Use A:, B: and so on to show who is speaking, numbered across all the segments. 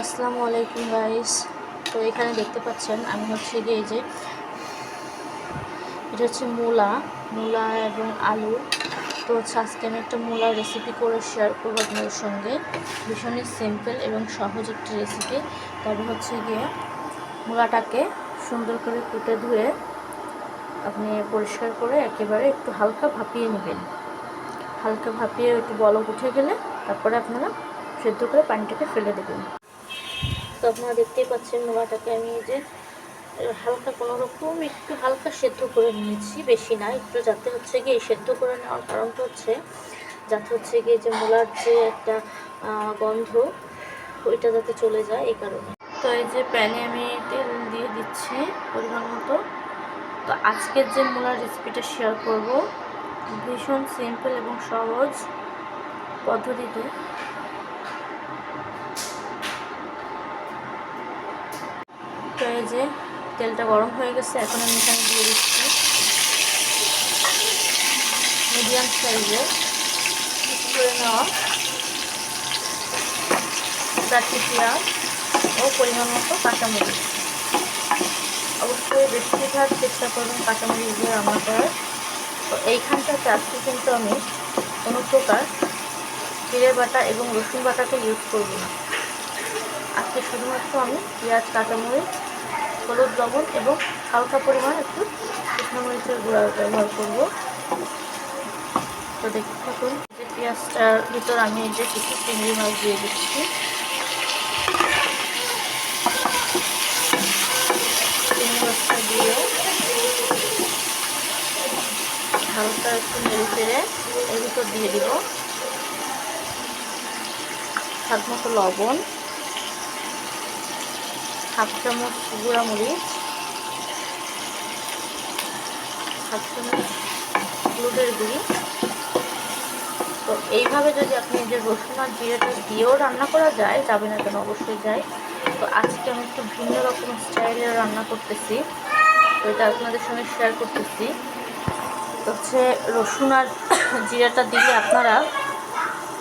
A: আসসালামু আলাইকুম গাইস তো এখানে দেখতে পাচ্ছেন, আমি হচ্ছে গিয়ে যে, এটা হচ্ছে মূলা মূলা এবং আলু। তো হচ্ছে আজকে আমি একটা মূলা রেসিপি করে শেয়ার করব আপনাদের সঙ্গে। ভীষণই সিম্পল এবং সহজ একটি রেসিপি তবে হচ্ছে গিয়ে মূলাটাকে সুন্দর করে কুটে ধুয়ে আপনি পরিষ্কার করে একেবারে একটু হালকা ভাপিয়ে নেবেন। হালকা ভাপিয়ে একটু বলক উঠে গেলে তারপরে আপনারা সেদ্ধ করে পানিটাকে ফেলে দেবেন। তো আপনারা দেখতেই পাচ্ছেন মোলাটাকে আমি এই যে হালকা কোনো রকম একটু হালকা সেদ্ধ করে নিয়েছি, বেশি না, একটু যাতে হচ্ছে গিয়ে সেদ্ধ করে নেওয়ার কারণটা হচ্ছে, যাতে হচ্ছে গিয়ে যে মোলার যে একটা গন্ধ, ওইটা যাতে চলে যায় এই কারণে। তো এই যে প্যানে আমি তেল দিয়ে দিচ্ছি পরিমাণ মতো। তো আজকের যে মূলার রেসিপিটা শেয়ার করব, ভীষণ সিম্পল এবং সহজ পদ্ধতিতে। তো যে তেলটা গরম হয়ে গেছে, এখন আমি এখানে দিয়ে দিচ্ছি। মিডিয়াম সাইজে। করে নেওয়া চারটি পেঁয়াজ ও পরিমাণ মতো কাঁচামরিচ। অবশ্যই বেশিরভাগ চেষ্টা করবেন কাঁচামরিচ দিয়ে রান্না করার। তো এইখানটাতে আজকে কিন্তু আমি কোনো প্রকার জিরে বাটা এবং রসুন বাটাকে ইউজ করব না। আজকে শুধুমাত্র আমি পেঁয়াজ, কাঁচামরিচ, হলুদ, লবণ এবং হালকা পরিমাণ একটু শুকনো মরিচের গুঁড়া ব্যবহার করব। তো দেখতে থাকুন যে পেঁয়াজটার ভিতর আমি এই যে কিছু চিংড়ি মাছ দিয়ে দিচ্ছি। চিংড়ি মাছটা দিয়ে হালকা একটু নেড়ে ফেড়ে এর ভিতর দিয়ে দিব। স্বাদ মতো লবণ। হাফ চামচ গুঁড়া মরিচ হাফ চামচ হলুদের গুঁড়ি। তো এইভাবে যদি আপনি যে রসুন আর জিরেটা দিয়েও রান্না করা যায়, যাবে না কেন অবশ্যই যায় তো আজকে আমি একটু ভিন্ন রকম স্টাইলে রান্না করতেছি। তো এটা আপনাদের সঙ্গে শেয়ার করতেছি। হচ্ছে রসুন আর জিরাটা দিলে আপনারা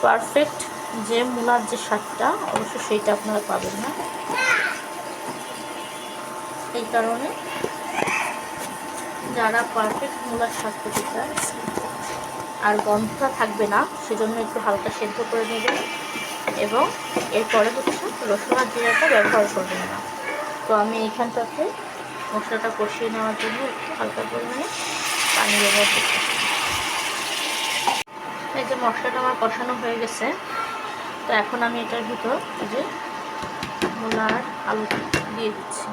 A: পারফেক্ট যে মূলার যে স্বাদটা অবশ্যই সেইটা আপনারা পাবেন না। এই কারণে যারা পারফেক্ট মূলার স্বাদ পেতে চায় আর গন্ধটা থাকবে না, সেজন্য একটু হালকা সেদ্ধ করে নেবেন এবং এরপরে হচ্ছে রসুন আর জিরাটা ব্যবহার করবেন না। তো আমি এইখানটাতে মশলাটা কষিয়ে নেওয়ার জন্য একটু হালকা পরিমাণে পানি ব্যবহার করতে এই যে মশলাটা আমার কষানো হয়ে গেছে, তো এখন আমি এটার ভিতর যে মূলার আলু দিয়ে দিচ্ছি।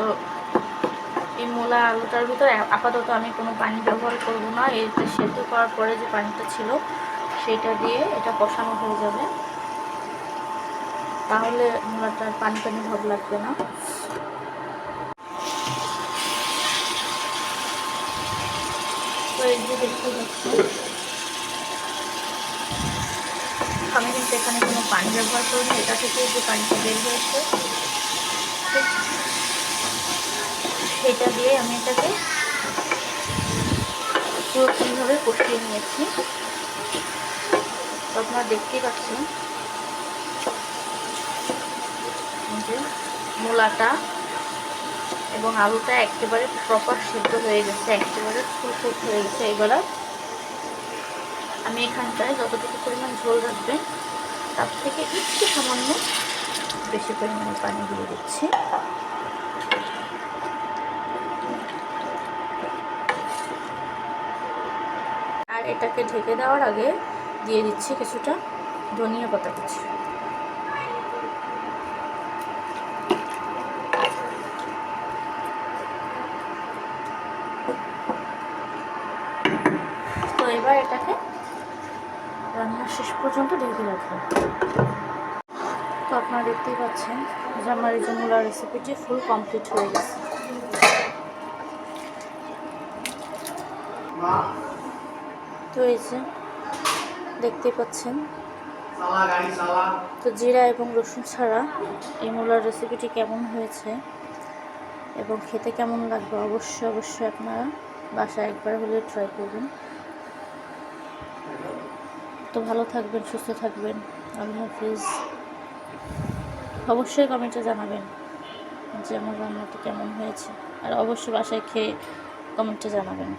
A: তো এই মূলা আলুটার ভিতরে আপাতত আমি কোনো পানি ব্যবহার করব না। এইটা সেদ্ধ করার পরে যে পানিটা ছিল, সেটা দিয়ে এটা কষানো হয়ে যাবে। তাহলে মূলাটার পানি পানি ভাব লাগবে না। এই যে দেখতে পাচ্ছি, আমি কিন্তু এখানে কোনো পানি ব্যবহার করিনি। এটা থেকে যে পানিটা বের হয়েছে। সেটা দিয়ে আমি এটাকে পুরোপুরিভাবে কষিয়ে নিয়েছি। আপনারা দেখতেই পাচ্ছেন মূলাটা এবং আলুটা একেবারে প্রপার সিদ্ধ হয়ে গেছে, একেবারে ফুল ফুল হয়ে গেছে এবার আমি এখানটায় যতটুকু পরিমাণ ঝোল রাখবে, তার থেকে একটু সামান্য বেশি পরিমাণে পানি দিয়ে দিচ্ছি আর এটাকে ঢেকে দেওয়ার আগে দিয়ে দিচ্ছি কিছুটা ধনিয়া পাতা কুচি। তো এবার এটাকে রান্নার শেষ পর্যন্ত ঢেকে রাখব। তো আপনারা দেখতেই পাচ্ছেন যে আমার এই যে মূলার রেসিপিটি ফুল কমপ্লিট হয়ে গেছে। তো এই যে দেখতেই পাচ্ছেন। তো জিরা এবং রসুন ছাড়া এই মূলার রেসিপিটি কেমন হয়েছে এবং খেতে কেমন লাগবে অবশ্যই অবশ্যই আপনারা বাসায় একবার হলে ট্রাই করবেন। তো ভালো থাকবেন সুস্থ থাকবেন। আল্লাহ হাফিজ। অবশ্যই কমেন্টে জানাবেন যে আমার রান্নাটি কেমন হয়েছে। আর অবশ্যই বাসায় খেয়ে কমেন্টে জানাবেন।